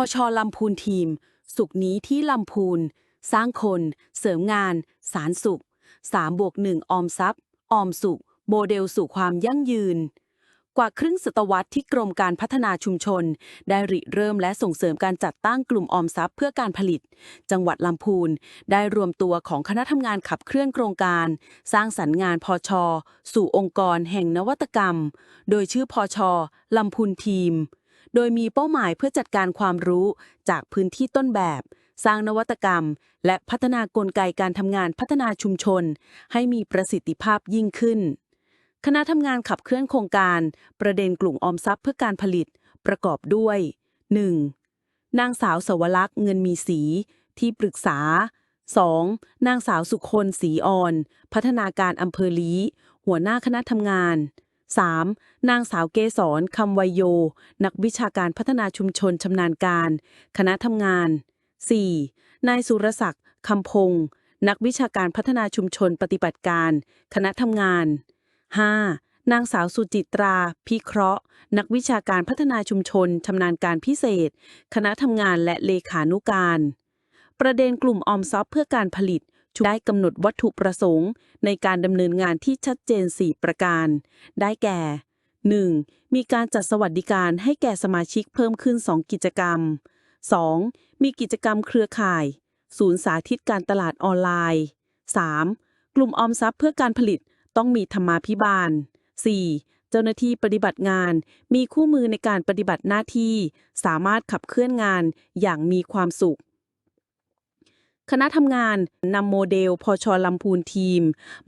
พอชอลำพูนทีม สุขนี้ที่ลำพูน สร้างคน เสริมงาน สารสุข3บวก1ออมทรัพย์ ออมสุข โมเดลสู่ความยั่งยืน กว่าครึ่งศตวรรษที่กรมการพัฒนาชุมชน ได้ริเริ่มและส่งเสริมการจัดตั้งกลุ่มออมทรัพย์เพื่อการผลิต จังหวัดลำพูน ได้รวมตัวของคณะทำงานขับเคลื่อนโครงการ สร้างสรรค์งานพอชอสู่องค์กรแห่งนวัตกรรม โดยชื่อพอชอลำพูนทีม โดยมีเป้าหมายเพื่อจัดการความรู้จากพื้นที่ต้นแบบ สร้างนวัตกรรม และพัฒนากลไกการทำงานพัฒนาชุมชน ให้มีประสิทธิภาพยิ่งขึ้น คณะทำงานขับเคลื่อนโครงการ ประเด็นกลุ่มออมทรัพย์เพื่อการผลิต ประกอบด้วย 1. นางสาวสวรักษ์เงินมีสี ที่ปรึกษา 2. นางสาวสุคนศรีอ่อน พัฒนาการอำเภอลีหัวหน้าคณะทำงาน 3. นางสาวเกษรคำวัยโย นักวิชาการพัฒนาชุมชนชำนาญการ คณะทำงาน 4. นายสุรศักดิ์คำพงศ์นักวิชาการพัฒนาชุมชนปฏิบัติการ คณะทำงาน 5. นางสาวสุจิตรา พิเคราะห์ นักวิชาการพัฒนาชุมชนชำนาญการพิเศษ คณะทำงานและเลขานุการ ประเด็นกลุ่มออมทรัพย์เพื่อการผลิต ได้กำหนดวัตถุประสงค์ ในการดำเนินงานที่ชัดเจน 4 ประการ ได้แก่ 1. มีการจัดสวัสดิการให้แก่สมาชิกเพิ่มขึ้น 2 กิจกรรม 2. มีกิจกรรมเครือข่าย ศูนย์สาธิตการตลาดออนไลน์ 3. กลุ่มออมทรัพย์เพื่อการผลิตต้องมีธรรมาภิบาล 4. เจ้าหน้าที่ปฏิบัติงาน มีคู่มือในการปฏิบัติหน้าที่ สามารถขับเคลื่อนงานอย่างมีความสุข คณะทำงานนำโมเดลพอชอลำพูนทีม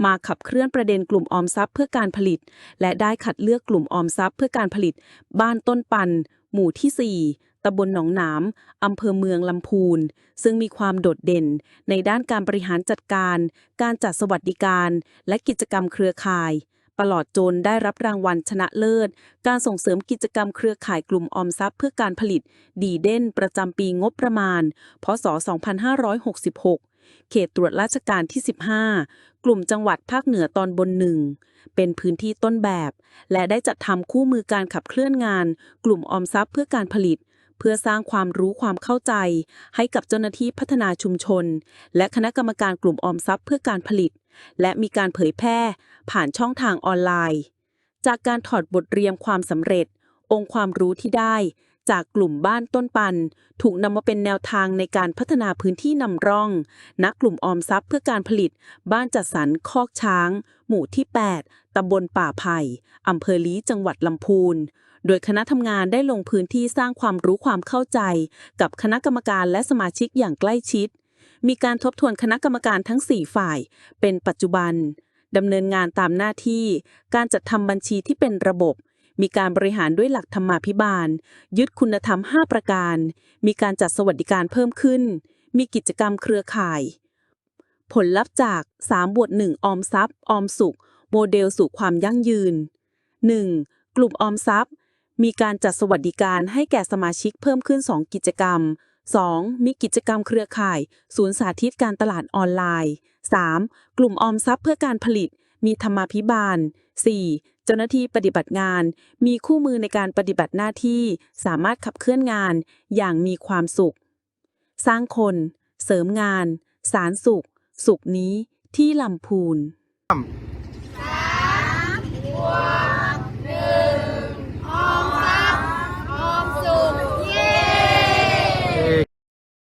มาขับเคลื่อนประเด็นกลุ่มออมทรัพย์เพื่อการผลิต และได้คัดเลือกกลุ่มออมทรัพย์เพื่อการผลิต บ้านต้นปัน หมู่ที่ 4ตำบลหนองหนามอำเภอเมืองลำพูน ซึ่งมีความโดดเด่น ในด้านการบริหารจัดการ การจัดสวัสดิการ และกิจกรรมเครือข่าย ตลอดจนได้รับรางวัลชนะเลิศ การส่งเสริมกิจกรรมเครือข่ายกลุ่มออมทรัพย์เพื่อการผลิต ดีเด่นประจำปีงบประมาณ พศ 2566เขตตรวจราชการที่ 15 กลุ่มจังหวัดภาคเหนือตอนบนหนึ่ง เป็นพื้นที่ต้นแบบ และได้จัดทำคู่มือการขับเคลื่อนงาน กลุ่มออมทรัพย์เพื่อการผลิต เพื่อสร้างความรู้ความเข้าใจ ให้กับเจ้าหน้าที่พัฒนาชุมชน และคณะกรรมการกลุ่มออมทรัพย์เพื่อการผลิต และมีการเผยแพร่ผ่านช่องทางออนไลน์ จากการถอดบทเรียนความสำเร็จ องค์ความรู้ที่ได้ จากกลุ่มบ้านต้นปัน ถูกนำมาเป็นแนวทางในการพัฒนาพื้นที่นำร่องณกกลุ่มออมทรัพย์เพื่อการผลิต บ้านจัดสรรคอกช้าง หมู่ที่ 8ตำบลป่าไผ่อำเภอลี้จังหวัดลำพูนโดยคณะทำงานได้ลงพื้นที่สร้างความรู้ความเข้าใจ กับคณะกรรมการและสมาชิกอย่างใกล้ชิด มีการทบทวนคณะกรรมการทั้ง 4 ฝ่าย เป็นปัจจุบันดำเนินงานตามหน้าที่ การจัดทำบัญชีที่เป็นระบบ มีการบริหารด้วยหลักธรรมาภิบาล ยึดคุณธรรม 5 ประการ มีการจัดสวัสดิการเพิ่มขึ้น มีกิจกรรมเครือข่าย ผลลัพธ์จาก3บวก1ออมทรัพย์ ออมสุข โมเดลสู่ความยั่งยืน 1. กลุ่มออมทรัพย์ มีการจัดสวัสดิการให้แก่สมาชิกเพิ่มขึ้น 2 กิจกรรม 2. มีกิจกรรมเครือข่าย ศูนย์สาธิตการตลาดออนไลน์ 3. กลุ่มออมทรัพย์เพื่อการผลิต มีธรรมาภิบาล 4. เจ้าหน้าที่ปฏิบัติงาน มีคู่มือในการปฏิบัติหน้าที่ สามารถขับเคลื่อนงาน อย่างมีความสุข สร้างคน เสริมงาน สารสุข สุขนี้ ที่ลำพูน